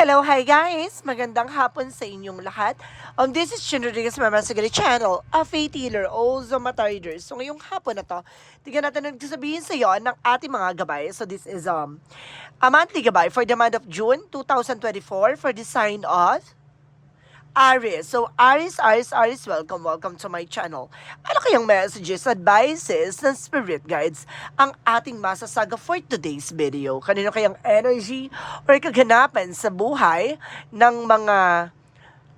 Hello, hi guys! Magandang hapon sa inyong lahat. Um, this is Chin Rodriguez Mama Sagari Channel, a faith healer, also matarders. So ngayong hapon na to, tignan natin ang sabihin sa iyo ng ating mga gabay. So this is um, a monthly gabay for the month of June 2024 for the sign of Aries. So, Aries, Aries, Aries, welcome, welcome to my channel. Ano kayang messages, advices, and spirit guides ang ating masasaga for today's video? Kanino kayang energy or kaganapan sa buhay ng mga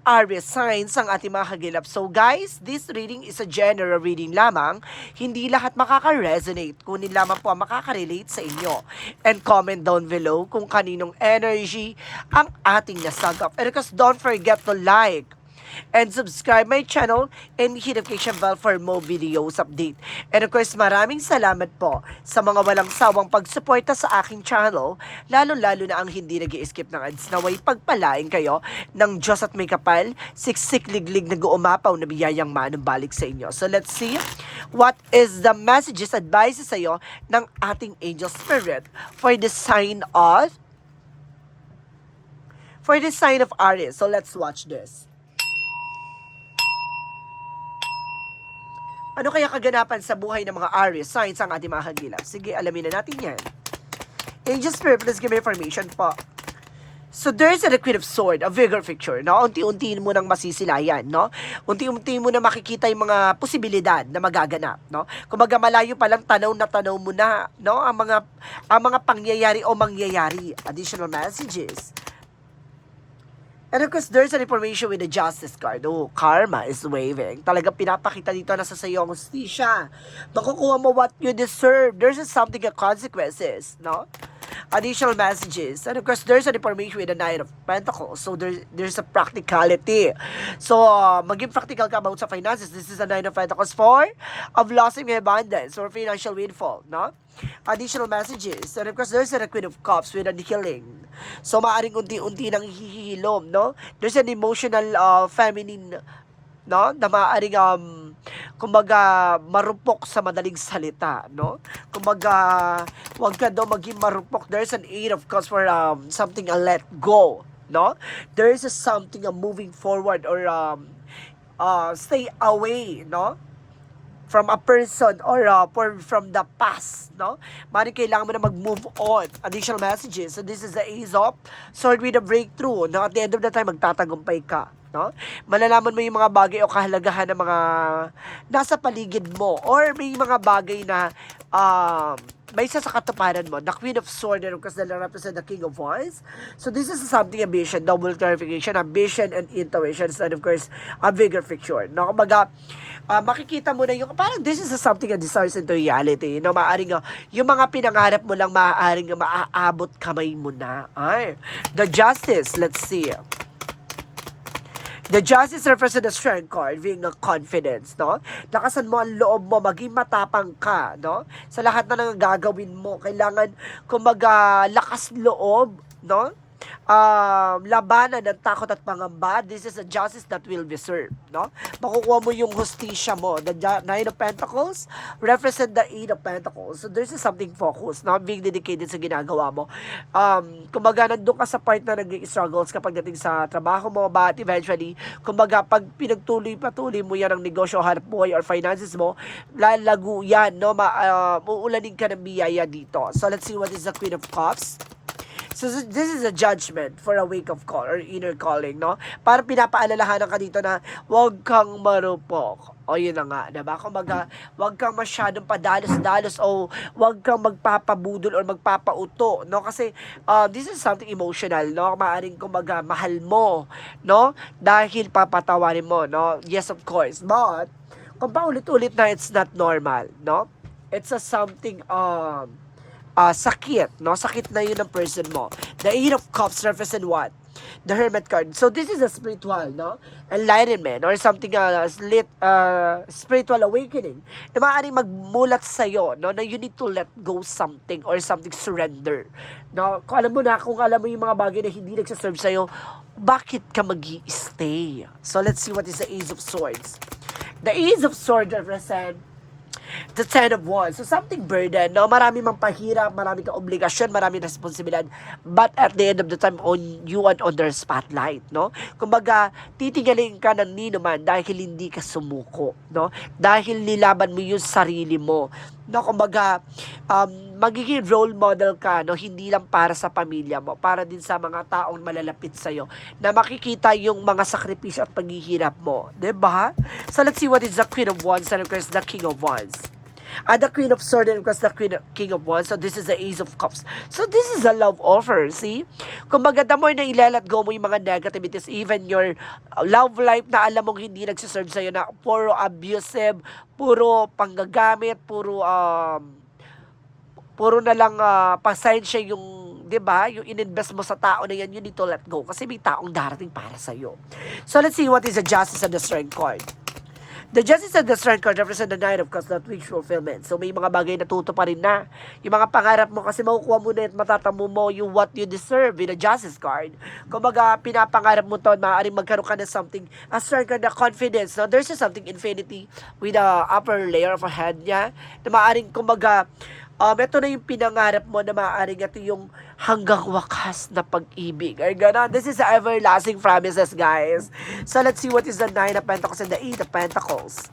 Aries signs ang ating mga kagilap. So guys, this reading is a general reading lamang. Hindi lahat makaka-resonate. Kunin lamang po ang makaka-relate sa inyo. And comment down below kung kaninong energy ang ating nasagap. And of course, don't forget to like, and subscribe my channel and hit notification bell for more videos update. And of course, maraming salamat po sa mga walang sawang pagsuporta sa aking channel, lalo-lalo na ang hindi nag skip ng ads naway pagpalain kayo ng Diyos at may kapal, siksik liglig na guumapaw na biyayang manumbalik sa inyo. So let's see what is the messages, advices sa iyo ng ating angel spirit for the sign of for the sign of Aries. So let's watch this. Ano kaya kaganapan sa buhay ng mga Aries signs ang ating mga kagilap? Sige, alamin na natin yan. Angel Spirit, please give me information po. So there's a Queen of Sword, a vigor picture, no? Unti-unti mo nang masisilayan, no? Unti-unti mo na makikita yung mga posibilidad na magaganap, no? Kumbaga malayo pa lang tanaw na tanaw mo na, no? Ang mga ang mga pangyayari o mangyayari. Additional messages. And of course, there's an information with the justice card. Oh, karma is waving. Talaga pinapakita dito na sa sayo ang hustisya. Makukuha mo what you deserve. There's something of consequences, no? Additional messages. And of course, there's an information with the Nine of Pentacles. So, there's, there's a practicality. So, uh, maging practical ka about sa finances. This is a Nine of Pentacles for of lossing abundance or financial windfall, no? Additional messages. And of course, there's a Queen of Cups with a healing. So, maaring unti-unti nang hihilom, no? There's an emotional uh, feminine no? Na maaaring um, kumbaga marupok sa madaling salita, no? Kumbaga, wag ka daw maging marupok. There's an eight of cups for um, something a let go, no? There is a something a moving forward or um, uh, stay away, no? from a person or uh, for, from the past, no? Mari kailangan mo na mag-move on. Additional messages. So this is the Ace of Sword with a breakthrough. No? At the end of the time, magtatagumpay ka. No? Malalaman mo yung mga bagay o kahalagahan ng mga nasa paligid mo or may mga bagay na um, may isa sa katuparan mo, the Queen of Swords, because they represent the King of Wands. So this is something ambition, double clarification, ambition and intuition, and of course, a bigger picture. No? Kumbaga, uh, makikita mo na yung, parang this is something that desires into reality. No? Maaring, uh, yung mga pinangarap mo lang, maaaring uh, maaabot kamay mo na. Ay, the justice, let's see. The justice represents the strength card, being a confidence, no? Lakasan mo ang loob mo, maging matapang ka, no? Sa lahat na nang gagawin mo, kailangan kumaga lakas loob, no? Um, labanan ng takot at pangamba, this is a justice that will be served. No? Makukuha mo yung hustisya mo. The Nine of Pentacles represent the Eight of Pentacles. So there's something focused, no? being dedicated sa ginagawa mo. Um, kumbaga, nandun ka sa part na nag-struggles kapag dating sa trabaho mo, but eventually, kumbaga, pag pinagtuloy-patuloy mo yan ang negosyo, hanap buhay, or finances mo, lalago yan, no? Ma, uh, ka ng biyaya dito. So let's see what is the Queen of Cups. So this is a judgment for a wake of call or inner calling, no? Para pinapaalalahanan ka dito na huwag kang marupok. O yun na nga, diba? Kumbaga, huwag kang masyadong padalos-dalos o huwag kang magpapabudol or magpapauto, no? Kasi uh, this is something emotional, no? Maaring kumbaga, mahal mo, no? Dahil papatawarin mo, no? Yes, of course. But, kung paulit-ulit na it's not normal, no? It's a something, um, uh, sakit, no? Sakit na yun ng person mo. The Eight of Cups represent what? The Hermit card. So this is a spiritual, no? Enlightenment or something uh, lit, uh, spiritual awakening na maaaring magmulat sa'yo, no? Na you need to let go something or something surrender. No? Kung alam mo na, kung alam mo yung mga bagay na hindi nagsaserve sa'yo, bakit ka mag stay So let's see what is the Ace of Swords. The Ace of Swords represent the Ten of Wands. So, something burden, no? Marami mang pahirap, marami kang obligasyon, marami responsibilidad. But at the end of the time, on you and on their spotlight, no? Kumbaga, titinggalin ka ng nino man dahil hindi ka sumuko, no? Dahil nilaban mo yung sarili mo. No, kumbaga, um, magiging role model ka, no? Hindi lang para sa pamilya mo, para din sa mga taong malalapit sa'yo, na makikita yung mga sakripisyo at paghihirap mo. 'di ba? So, let's see what is the Queen of Wands and of course the King of Wands. And the Queen of Swords and the Queen of, King of Wands. So this is the Ace of Cups. So this is a love offer, see? Kumbaga, the more na ilalat go mo yung mga negativities, even your uh, love life na alam mong hindi nagsiserve sa'yo na puro abusive, puro panggagamit, puro um, puro na lang uh, pasensya yung 'di ba? Yung ininvest mo sa tao na yan, you need to let go kasi may taong darating para sa iyo. So let's see what is the justice and the strength card. The justice and the strength card represent the nine of cups that wish fulfillment. So may mga bagay na tuto pa rin na. Yung mga pangarap mo kasi makukuha mo na at matatamo mo yung what you deserve in the justice card. Kumbaga, pinapangarap mo to, maaaring magkaroon ka ng something, a strength card na confidence. No? There's just something infinity with the upper layer of a head niya na maaaring, kumbaga, um, ito na yung pinangarap mo na maaaring ito yung hanggang wakas na pag-ibig. Ay, gano'n. This is everlasting promises, guys. So, let's see what is the Nine of Pentacles and the Eight of Pentacles.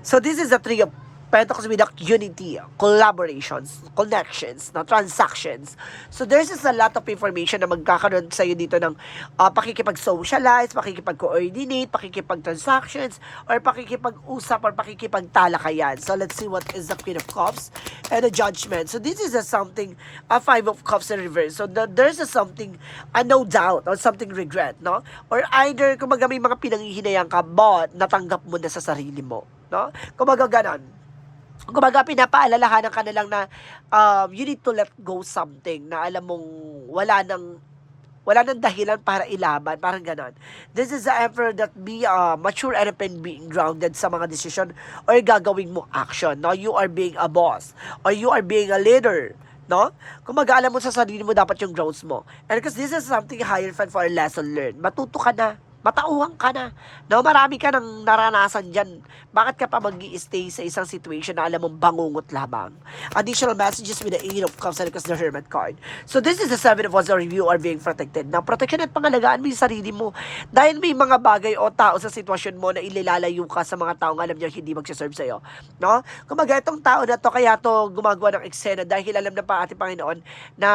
So, this is the Three of Pentacles with the unity, collaborations, connections, no, transactions. So, there's just a lot of information na magkakaroon sa'yo dito ng uh, pakikipag-socialize, pakikipag-coordinate, pakikipag-transactions, or pakikipag-usap, or pakikipag-talakayan. So, let's see what is the Queen of Cups and the Judgment. So, this is a something, a Five of Cups in reverse. So, the, there's a something, a no doubt, or something regret, no? Or either, kumbaga may mga pinanghihinayang ka, but natanggap mo na sa sarili mo, no? Kumbaga ganon kumbaga pinapaalalahanan ka na lang na um, you need to let go something na alam mong wala nang wala nang dahilan para ilaban, parang ganon. This is the effort that be uh, mature and open being grounded sa mga decision or gagawing mo action. No? You are being a boss or you are being a leader. No? Kung mag-alam mo sa sarili mo, dapat yung growth mo. And because this is something higher fun for a lesson learned. Matuto ka na. Matauhan ka na. No, marami ka nang naranasan dyan. Bakit ka pa mag stay sa isang situation na alam mong bangungot lamang? Additional messages with the Eight of Cups and the Hermit card. So this is the Seven of Wands or you are being protected. Now, protection at pangalagaan mo yung sarili mo. Dahil may mga bagay o tao sa sitwasyon mo na ililalayo ka sa mga taong alam niya hindi magsaserve sa'yo. No? Kumaga, itong tao na to, kaya to gumagawa ng eksena dahil alam na pa ating Panginoon na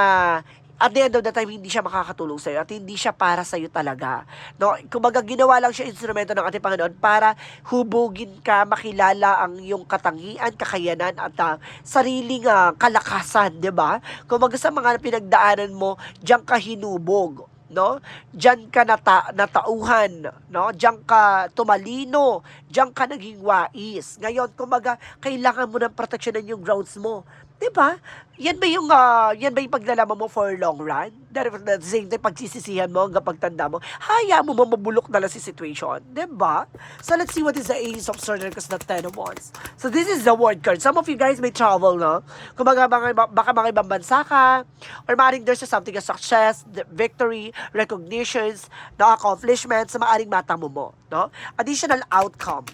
at the end of the time, hindi siya makakatulong sa'yo at hindi siya para sa'yo talaga. No? Kumbaga, ginawa lang siya instrumento ng ating Panginoon para hubugin ka, makilala ang iyong katangian, kakayanan at uh, sariling uh, kalakasan, di ba? Kumbaga sa mga pinagdaanan mo, diyan ka hinubog no? Diyan ka nata natauhan, no? Diyan ka tumalino, diyan ka naging wais. Ngayon, kumaga, kailangan mo ng proteksyonan yung grounds mo. 'Di ba? Yan ba yung uh, yan ba yung paglalaman mo for long run? Dahil at the same time pagsisisihan mo hanggang pagtanda mo, haya mo mamabulok na lang si situation, 'di ba? So let's see what is the Ace of because the Ten of Wands. So this is the word card. Some of you guys may travel, no? Kung baka, baka, baka mga ibang bansa ka, or maaaring there's something a success, victory, recognitions, no, accomplishments, sa maaaring matamo mo, no? Additional outcome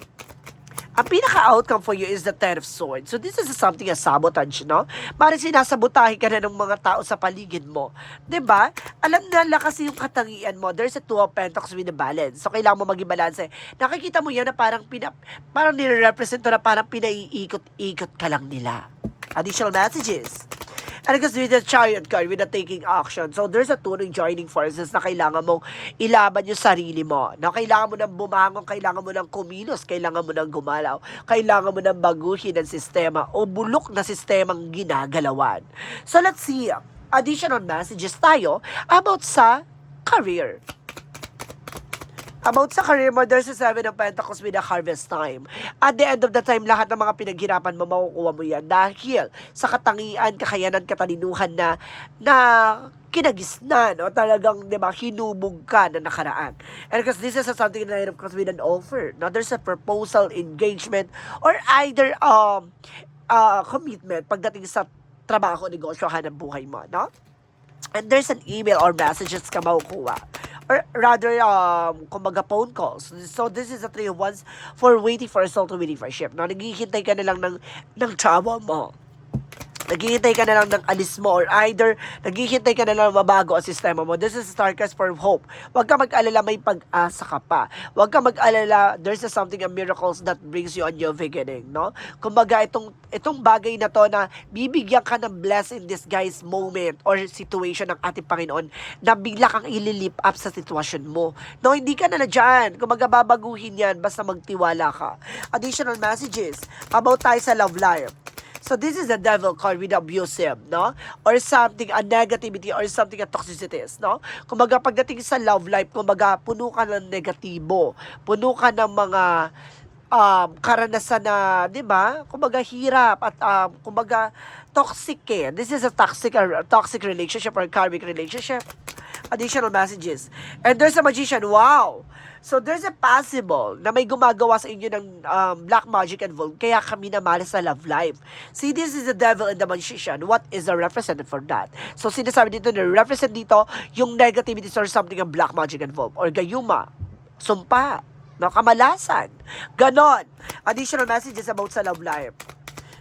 ang pinaka-outcome for you is the Ten of Swords. So this is something a sabotage, no? Parang sinasabotahe ka na ng mga tao sa paligid mo. ba? Alam nila kasi yung katangian mo. There's a Two of Pentacles with a balance. So kailangan mo maging balance. Nakikita mo yan na parang pina, parang nire-represent na parang pinaiikot-ikot ka lang nila. Additional messages. And because with the chariot card, with the taking action, so there's a tuning joining forces na kailangan mong ilaban yung sarili mo. Na kailangan mo nang bumangon, kailangan mo nang kumilos, kailangan mo nang gumalaw, kailangan mo nang baguhin ang sistema o bulok na sistemang ginagalawan. So let's see, additional messages tayo about sa career. About sa career mo, there's a seven of pentacles with a harvest time. At the end of the time, lahat ng mga pinaghirapan mo, makukuha mo yan. Dahil sa katangian, kakayanan, katalinuhan na, na kinagisnan o talagang, di ba, hinubog ka na nakaraan. And because this is a something na course with an offer. Now, there's a proposal, engagement, or either um, uh, commitment pagdating sa trabaho, negosyo, hanap buhay mo, no? And there's an email or messages ka makukuha or rather, um, kumbaga phone calls. So, this is a three of wands for waiting for a soul to waiting for a ship. No? Naghihintay ka na lang ng, ng travel mo naghihintay ka na lang ng alis mo or either naghihintay ka na lang mabago ang sistema mo. This is Starcast for hope. Huwag ka mag-alala, may pag-asa ka pa. Huwag ka mag-alala, there's a something, a miracles that brings you on your beginning, no? Kumbaga, itong, itong bagay na to na bibigyan ka ng blessing this guy's moment or situation ng ating Panginoon na bigla kang ililip up sa sitwasyon mo. No, hindi ka na na dyan. Kumbaga, babaguhin yan basta magtiwala ka. Additional messages about tayo sa love life. So this is the devil card with abusive, no? Or something, a negativity or something, a toxicities, no? Kumbaga pagdating sa love life, kumbaga puno ka ng negatibo, puno ka ng mga um, karanasan na, di ba? Kumbaga hirap at um, kumbaga toxic eh. This is a toxic, a toxic relationship or karmic relationship. Additional messages. And there's a magician, wow! So there's a possible na may gumagawa sa inyo ng um, black magic involved kaya kami namali sa love life. See, this is the devil and the magician. What is the representative for that? So sinasabi dito na represent dito yung negativities or something ng black magic involved or gayuma, sumpa, no, kamalasan. Ganon. Additional messages about sa love life.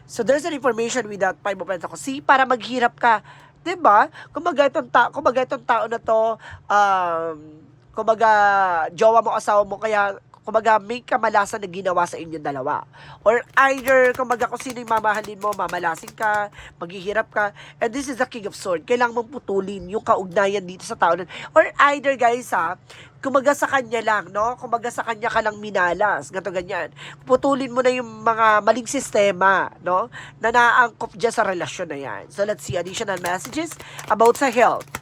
So there's an information with that five of pentacles. See, para maghirap ka, 'di ba? Kumbaga ta kumbaga tao na to um kumbaga jowa mo asawa mo kaya kumbaga may kamalasan na ginawa sa inyong dalawa. Or either, kumbaga kung sino yung mamahalin mo, mamalasin ka, maghihirap ka. And this is the King of Sword. Kailangan mong putulin yung kaugnayan dito sa tao. Or either, guys, ha, kumbaga sa kanya lang, no? Kumbaga sa kanya ka lang minalas, gato ganyan. Putulin mo na yung mga maling sistema, no? Na naangkop dyan sa relasyon na yan. So, let's see additional messages about sa health.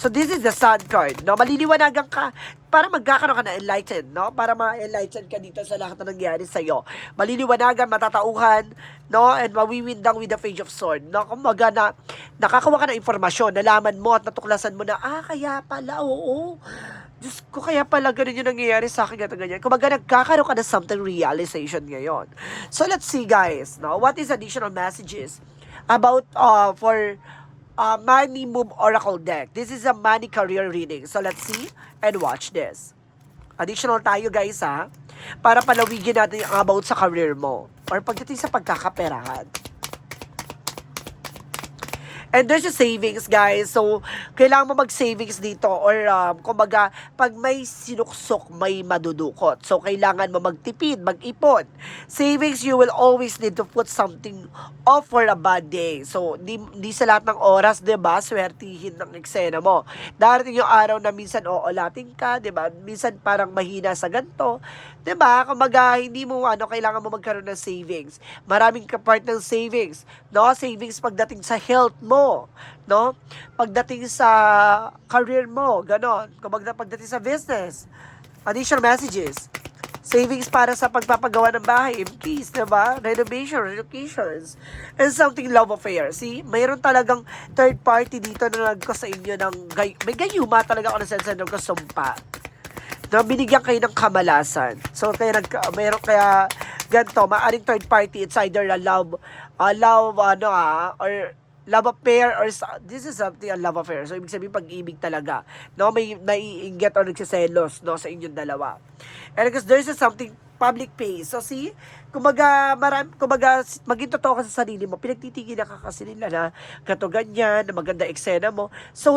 So this is the sun card, no? Maliliwanagan ka para magkakaroon ka na enlightened, no? Para ma-enlighten ka dito sa lahat na nangyari sa iyo. Maliliwanagan, matatauhan, no? And mawiwindang with the page of sword, no? Kumbaga na nakakawa ka ng informasyon, nalaman mo at natuklasan mo na, ah, kaya pala, oo. Diyos ko, kaya pala ganun yung nangyayari sa akin, ganito, ganyan. Kumbaga, nagkakaroon ka ng something realization ngayon. So, let's see, guys, no? What is additional messages about, uh, for, uh, Money Move Oracle deck. This is a money career reading. So let's see and watch this. Additional tayo guys ha. Para palawigin natin yung about sa career mo. Or pagdating sa pagkakaperahan. And there's a savings, guys. So, kailangan mo mag-savings dito or um, kumbaga, pag may sinuksok, may madudukot. So, kailangan mo magtipid, mag-ipon. Savings, you will always need to put something off for a bad day. So, di, di sa lahat ng oras, 'di ba swertihin ng eksena mo. Darating yung araw na minsan oolating ka, 'di ba Minsan parang mahina sa ganto. 'Di ba Kumbaga, hindi mo, ano, kailangan mo magkaroon ng savings. Maraming ka part ng savings. No? Savings pagdating sa health mo no? Pagdating sa career mo, ganon. Kumbaga pagdating sa business, additional messages. Savings para sa pagpapagawa ng bahay, MPs, diba? Renovation, relocations, and something love affair. See, mayroon talagang third party dito na nagko inyo ng, gay- may gayuma talaga ako na sense na nagkasumpa na binigyan kayo ng kamalasan. So, kaya nag, mayroon kaya ganito, maaring third party, it's either a love, a love, ano ah, or love affair or this is something a love affair. So, ibig sabihin pag-ibig talaga. No, may naiinggit or nagsiselos no, sa inyong dalawa. And because there's a something public place. So, see, kumbaga, maram, kumbaga, maging totoo ka sa sarili mo, pinagtitigil ka kasi nila na gato ganyan, na maganda eksena mo. So,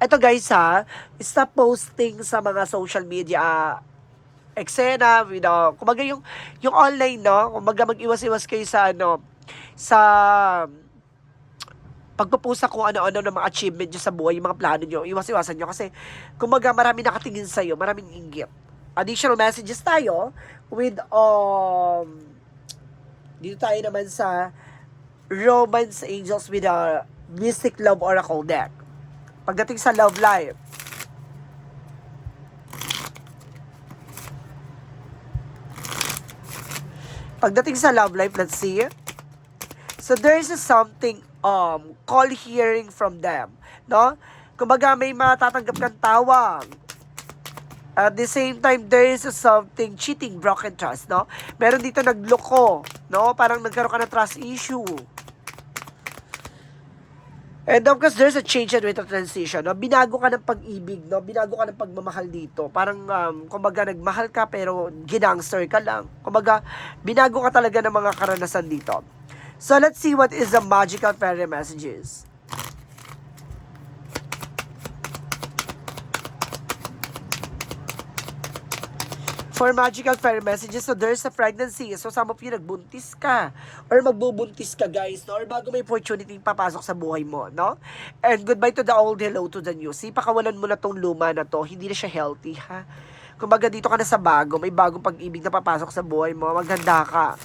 eto guys ha, stop posting sa mga social media eksena, you know, kumbaga yung, yung online, no, kumbaga mag-iwas-iwas kayo sa, ano, sa, pagpupusa kung ano-ano ng mga achievement nyo sa buhay, yung mga plano nyo, iwas-iwasan nyo kasi kumbaga marami nakatingin sa'yo, maraming inggit. Additional messages tayo with, um, dito tayo naman sa Romance Angels with a Mystic Love Oracle deck. Pagdating sa love life, pagdating sa love life, let's see. So there's a something um call hearing from them, no? Kumbaga may matatanggap kang tawag. At the same time, there is something cheating, broken trust, no? Meron dito nagloko, no? Parang nagkaroon ka ng trust issue. And of course, there's a change and with a transition. No? Binago ka ng pag-ibig, no? Binago ka ng pagmamahal dito. Parang, um, kumbaga, nagmahal ka pero ginangster ka lang. Kumbaga, binago ka talaga ng mga karanasan dito. So, let's see what is the magical fairy messages. For magical fairy messages, so there's a pregnancy. So some of you nagbuntis ka or magbubuntis ka guys, no? Or bago may opportunity papasok sa buhay mo, no? And goodbye to the old, hello to the new. See, pakawalan mo na tong luma na to. Hindi na siya healthy, ha? Kumbaga dito ka na sa bago, may bagong pag-ibig na papasok sa buhay mo. Maganda ka.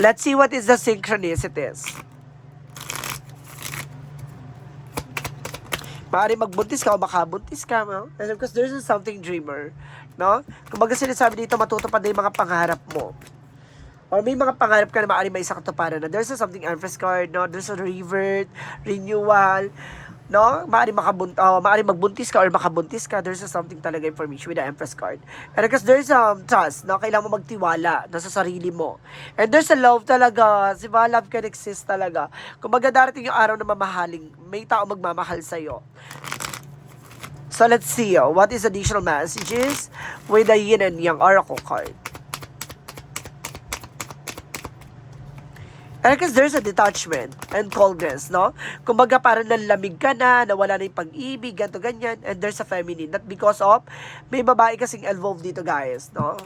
Let's see what is the synchronicities. Maaari magbuntis ka o makabuntis ka, no? And of course, there's something dreamer, no? Kumbaga sinasabi dito, matutupad na yung mga pangarap mo. Or may mga pangarap ka na maaari may isang katuparan na there's a something card, no? There's a revert, renewal, no? Maaari makabunt oh, maaari magbuntis ka or makabuntis ka. There's something talaga information with the Empress card. And because there's um trust, no? Kailangan mo magtiwala na sa sarili mo. And there's a love talaga. Si ba love can exist talaga. Kumbaga darating yung araw na mamahaling, may tao magmamahal sa'yo. So let's see, oh, what is additional messages with the yin and yang oracle card? And because there's a detachment and coldness, no? Kumbaga parang nanlamig ka na, nawala na yung pag-ibig, ganto ganyan, and there's a feminine. Not because of, may babae kasing involved dito, guys, no?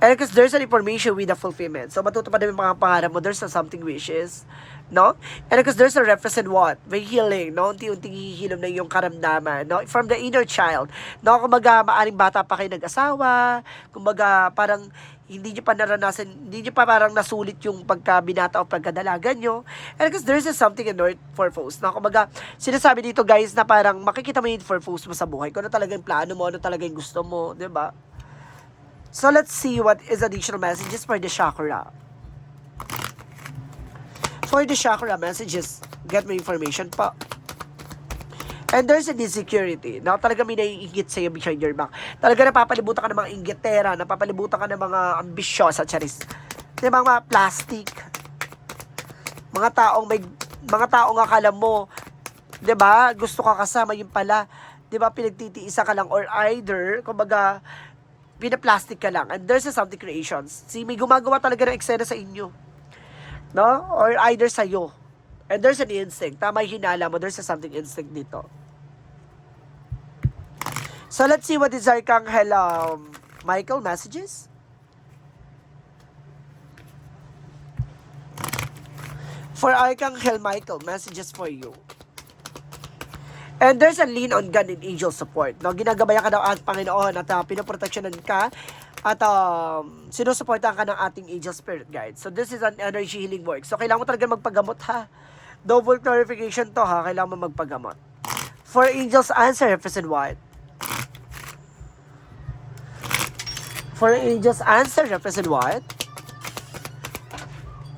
And because there's an information with the fulfillment. So, matutupad na yung mga pangarap mo. There's a something wishes. No? And because there's a represent what? May healing. No? Unti-unting hihilom na yung karamdaman. No? From the inner child. No? Kumbaga, maaring bata pa kayo nag-asawa. Kumbaga, parang hindi nyo pa naranasan, hindi nyo pa parang nasulit yung pagkabinata o pagkadalaga nyo. And because there's a something in North purpose. No? Kumbaga, sinasabi dito guys na parang makikita mo yung purpose mo sa buhay. Kung ano talaga yung plano mo, ano talaga yung gusto mo. 'di ba? So let's see what is additional messages for the chakra. For the chakra messages, get my information pa. And there's an insecurity. Na talaga may naiingit sa'yo behind your back. Talaga napapalibutan ka ng mga inggitera, napapalibutan ka ng mga ambisyosa, charis. Di ba, mga plastic. Mga taong may, mga taong akala mo, di ba, gusto ka kasama, yung pala, di ba, pinagtitiisa ka lang, or either, kumbaga, pinaplastic ka lang. And there's a something creations. See, may gumagawa talaga ng eksena sa inyo. No? Or either sa'yo. And there's an instinct. Tama yung hinala mo. There's a something instinct dito. So, let's see what is Archangel um, Michael messages. For Archangel Michael, messages for you. And there's a lean on God and angel support. No? Ginagabayan ka ng ang Panginoon at uh, pinoproteksyonan ka at um, sinusuportahan ka ng ating angel spirit guide. So this is an energy healing work. So kailangan mo talaga magpagamot ha. Double clarification to ha. Kailangan mo magpagamot. For angels answer, represent what? For angels answer, represent what?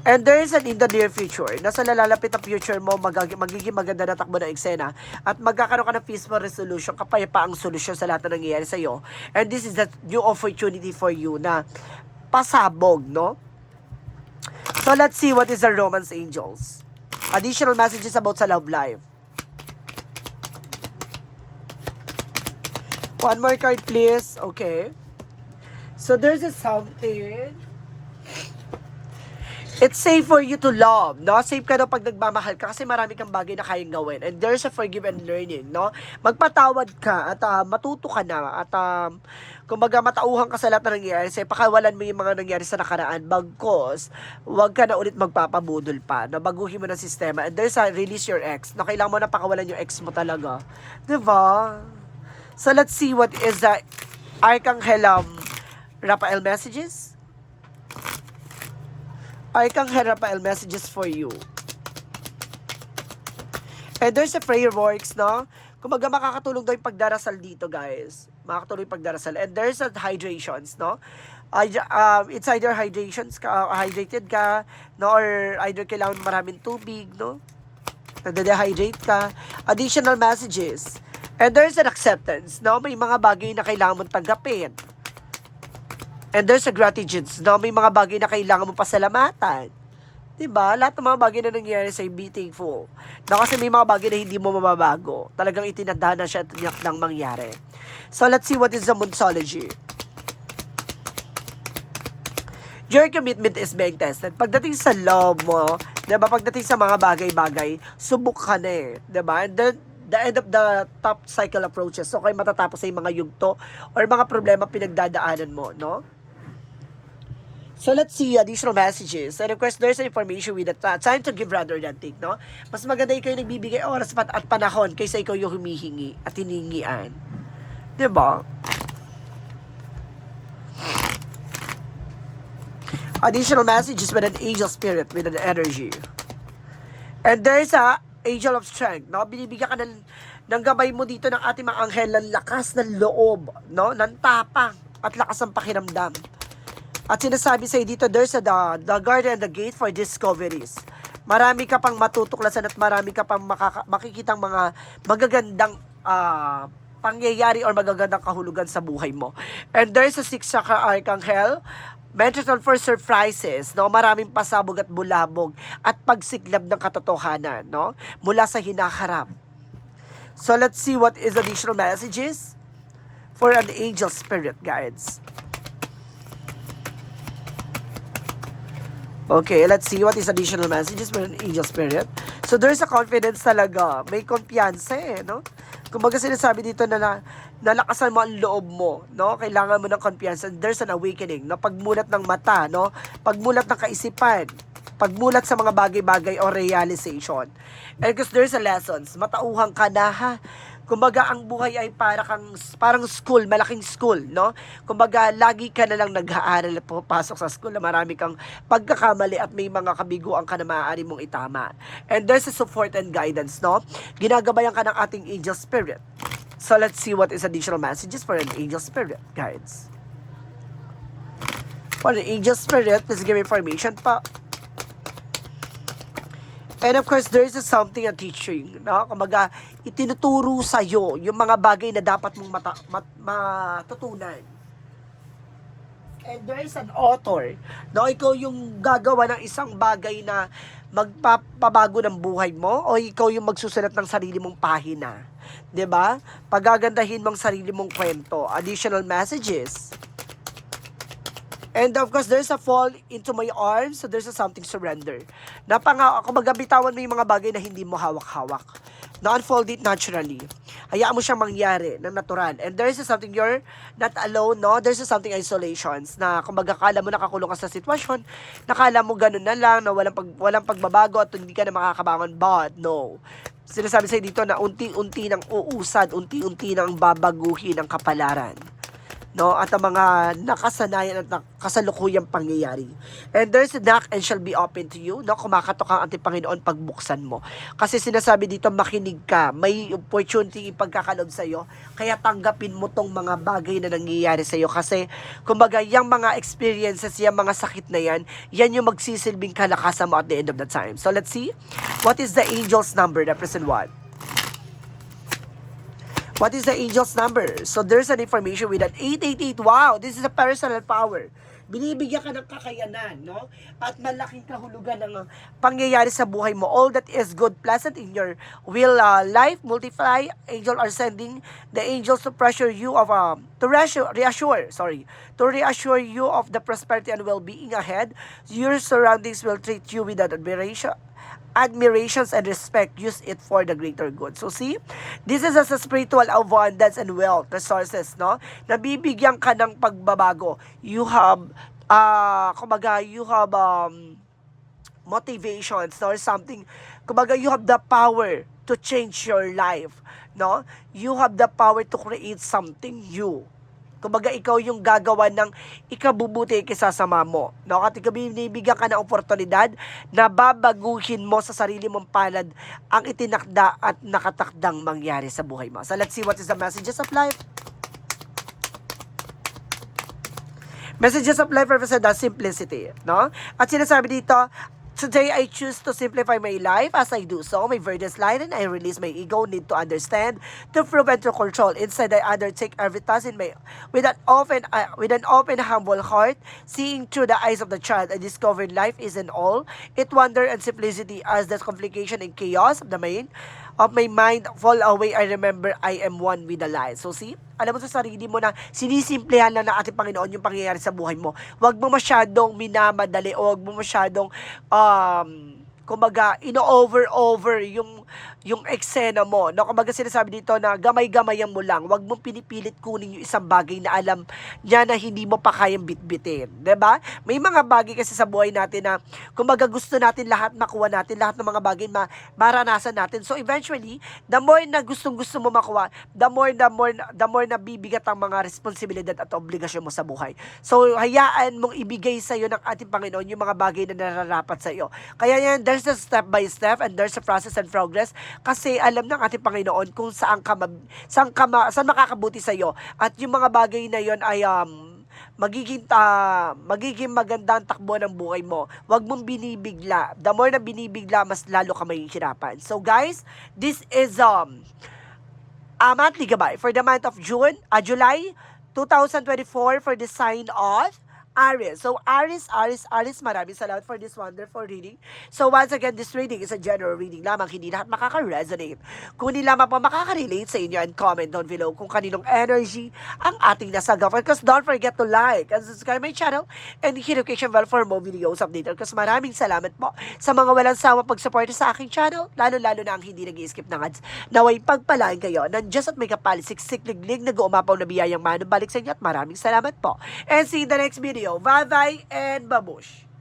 And there is an in the near future, nasa lalalapit na future mo, magag- magiging maganda na takbo ng eksena at magkakaroon ka ng peaceful resolution, kapayapaang solusyon sa lahat na nangyayari sa'yo. And this is the new opportunity for you na pasabog, no? So let's see what is the romance angels. Additional messages about sa love life. One more card, please. Okay. So there's a something It's safe for you to love, no? Safe ka daw pag nagmamahal ka kasi marami kang bagay na kayang gawin. And there's a forgive and learning, no? Magpatawad ka at uh, matuto ka na at um, kumbaga matauhan ka sa lahat na nangyayari sa'yo. Pakawalan mo yung mga nangyari sa nakaraan. Bagkos, huwag ka na ulit magpapabudol pa. No? Baguhin mo ng sistema. And there's a release your ex. No? Kailangan mo na pakawalan yung ex mo talaga. 'Di ba? So let's see what is the Archangel um, Raphael messages. Archangel Raphael messages for you. And there's a prayer works, no? Kumaga makakatulong daw yung pagdarasal dito, guys. Makakatulong yung pagdarasal. And there's a hydrations, no? Uh, um, it's either hydrations ka, uh, hydrated ka, no? Or either kailangan maraming tubig, no? Nade-dehydrate ka. Additional messages. And there's an acceptance, no? May mga bagay na kailangan mong tanggapin. And there's a gratitude, no? May mga bagay na kailangan mo pasalamatan. Diba? Lahat ng mga bagay na nangyayari sa'yo, be thankful. Na kasi may mga bagay na hindi mo mababago. Talagang itinadahan na siya at nang mangyari. So, let's see what is the Monsology. Your commitment is being tested. Pagdating sa love mo, 'di ba? Pagdating sa mga bagay-bagay, subok ka na eh, 'di ba? And then the end of the top cycle approaches. So kayo matatapos yung mga yugto or mga problema pinagdadaanan mo, no? So let's see additional messages. And of course, there's an information with the time to give rather than take, no? Mas maganda yung nagbibigay oras at panahon kaysa ikaw yung humihingi at hiningian. 'Di ba? Additional messages with an angel spirit, with an energy. And there's a angel of strength, no? Binibigyan ka ng, ng gabay mo dito ng ating mga anghel ng lakas ng loob, no? Ng tapang at lakas ng pakiramdam. At sinasabi sa'yo dito, there's a, the, the garden and the gate for discoveries. Marami ka pang matutuklasan at marami ka pang makaka, makikitang mga magagandang ah, pangyayari or magagandang kahulugan sa buhay mo. And there's a six chakra archangel, mental for surprises, no? Maraming pasabog at bulabog at pagsiklab ng katotohanan, no? Mula sa hinaharap. So let's see what is additional messages for an angel spirit guides. Okay, let's see what is additional messages for an angel spirit. So there's a confidence talaga. May kumpiyansa eh, no? Kumbaga sinasabi dito na, na nalakasan mo ang loob mo, no? Kailangan mo ng kumpiyansa. There's an awakening, no? Pagmulat ng mata, no? Pagmulat ng kaisipan. Pagmulat sa mga bagay-bagay o realization. And because there's a lessons, matauhang ka na ha. Kumbaga, ang buhay ay para kang, parang school, malaking school, no? Kumbaga, lagi ka na lang nag-aaral at pupasok sa school na marami kang pagkakamali at may mga kabiguan ka na maaari mong itama. And there's a support and guidance, no? Ginagabayan ka ng ating angel spirit. So, let's see what is additional messages for an angel spirit, guides. For an angel spirit, please give information pa. And of course, there is something a teaching, no? Kumbaga, itinuturo sa iyo yung mga bagay na dapat mong mata, mat, matutunan. And there is an author, no? Ikaw yung gagawa ng isang bagay na magpapabago ng buhay mo o ikaw yung magsusulat ng sarili mong pahina. 'Di ba? Pagagandahin mong sarili mong kwento. Additional messages. And of course, there's a fall into my arms, so there's a something surrender. Napanga, ako magabitawan mo yung mga bagay na hindi mo hawak-hawak. Na-unfold it naturally. Hayaan mo siyang mangyari ng natural. And there's a something you're not alone, no? There's a something isolations na kumbaga kala mo nakakulong ka sa sitwasyon, nakala mo ganun na lang, na walang, pag, walang pagbabago at hindi ka na makakabangon. But, no. Sinasabi sa'yo dito na unti-unti nang uusad, unti-unti nang babaguhin ang kapalaran no at ang mga nakasanayan at kasalukuyang pangyayari. And there's a knock and shall be open to you, no? Kumakatok ang ating Panginoon pagbuksan mo. Kasi sinasabi dito, makinig ka, may opportunity ipagkakalob sa iyo, kaya tanggapin mo tong mga bagay na nangyayari sa iyo. Kasi, kumbaga, yung mga experiences, yung mga sakit na yan, yan yung magsisilbing kalakasan mo at the end of the time. So, let's see. What is the angel's number? Represent what? What is the angel's number? So there's an information with an 888. Wow, this is a personal power. Binibigyan ka ng kakayanan, no? At malaking kahulugan ng pangyayari sa buhay mo. All that is good, pleasant in your will uh, life, multiply. Angel are sending the angels to pressure you of um, to reassure, reassure, sorry, to reassure you of the prosperity and well-being ahead. Your surroundings will treat you with admiration admirations and respect, use it for the greater good. So see, this is as a spiritual abundance and wealth resources, no? Nabibigyan ka ng pagbabago. You have, uh, kumbaga, you have um, motivations or something. Kumbaga, you have the power to change your life, no? You have the power to create something new. Kumbaga, ikaw yung gagawa ng ikabubuti kisasama mo. No? At binibigyan ka ng oportunidad na babaguhin mo sa sarili mong palad ang itinakda at nakatakdang mangyari sa buhay mo. So let's see what is the messages of life. Messages of life represent the simplicity, no? At sinasabi dito, Today, I choose to simplify my life. As I do so, my verdest line and I release my ego need to understand, to prove and to control. Instead, I undertake every task in my with an open, uh, with an open, humble heart, seeing through the eyes of the child. I discovered life isn't all. It wonder and simplicity as the complication and chaos of the mind of my mind fall away. I remember I am one with the light. So see, alam mo sa sarili mo na sinisimplehan lang ng ating Panginoon yung pangyayari sa buhay mo. Huwag mo masyadong minamadali o huwag mo masyadong um, kumbaga, ino-over-over yung, yung eksena mo. No? Kumbaga sinasabi dito na gamay-gamayan mo lang. Huwag mong pinipilit kunin yung isang bagay na alam niya na hindi mo pa kayang bitbitin. ba? May mga bagay kasi sa buhay natin na kumbaga gusto natin lahat makuha natin, lahat ng mga bagay ma maranasan natin. So eventually, the more na gustong-gusto mo makuha, the more, the more, the more na bibigat ang mga responsibilidad at obligasyon mo sa buhay. So hayaan mong ibigay sa iyo ng ating Panginoon yung mga bagay na nararapat sa iyo. Kaya yan, there's a step by step and there's a process and progress kasi alam ng ating Panginoon kung saan ka, saan, ka saan makakabuti sa iyo. At yung mga bagay na yon ay um, magiging ta magiging maganda ang takbo ng buhay mo. Huwag mong binibigla. The more na binibigla, mas lalo ka mahihirapan. So guys, this is um a monthly gabay for the month of June, uh, July 2024 for the sign of Aries. So, Aries, Aries, Aries, maraming salamat for this wonderful reading. So, once again, this reading is a general reading lamang. Hindi lahat makaka-resonate. Kung hindi lamang po makaka-relate sa inyo and comment down below kung kaninong energy ang ating nasagapan. Because don't forget to like and subscribe my channel and hit notification bell for more videos updated. Because maraming salamat po sa mga walang sawa pag-support sa aking channel, lalo-lalo na ang hindi nag skip ng ads. Naway pagpalain kayo ng Diyos at may kapalisiksik liglig na guumapaw na biyayang manubalik sa inyo at maraming salamat po. And see you in the next video. Bye-bye and babush!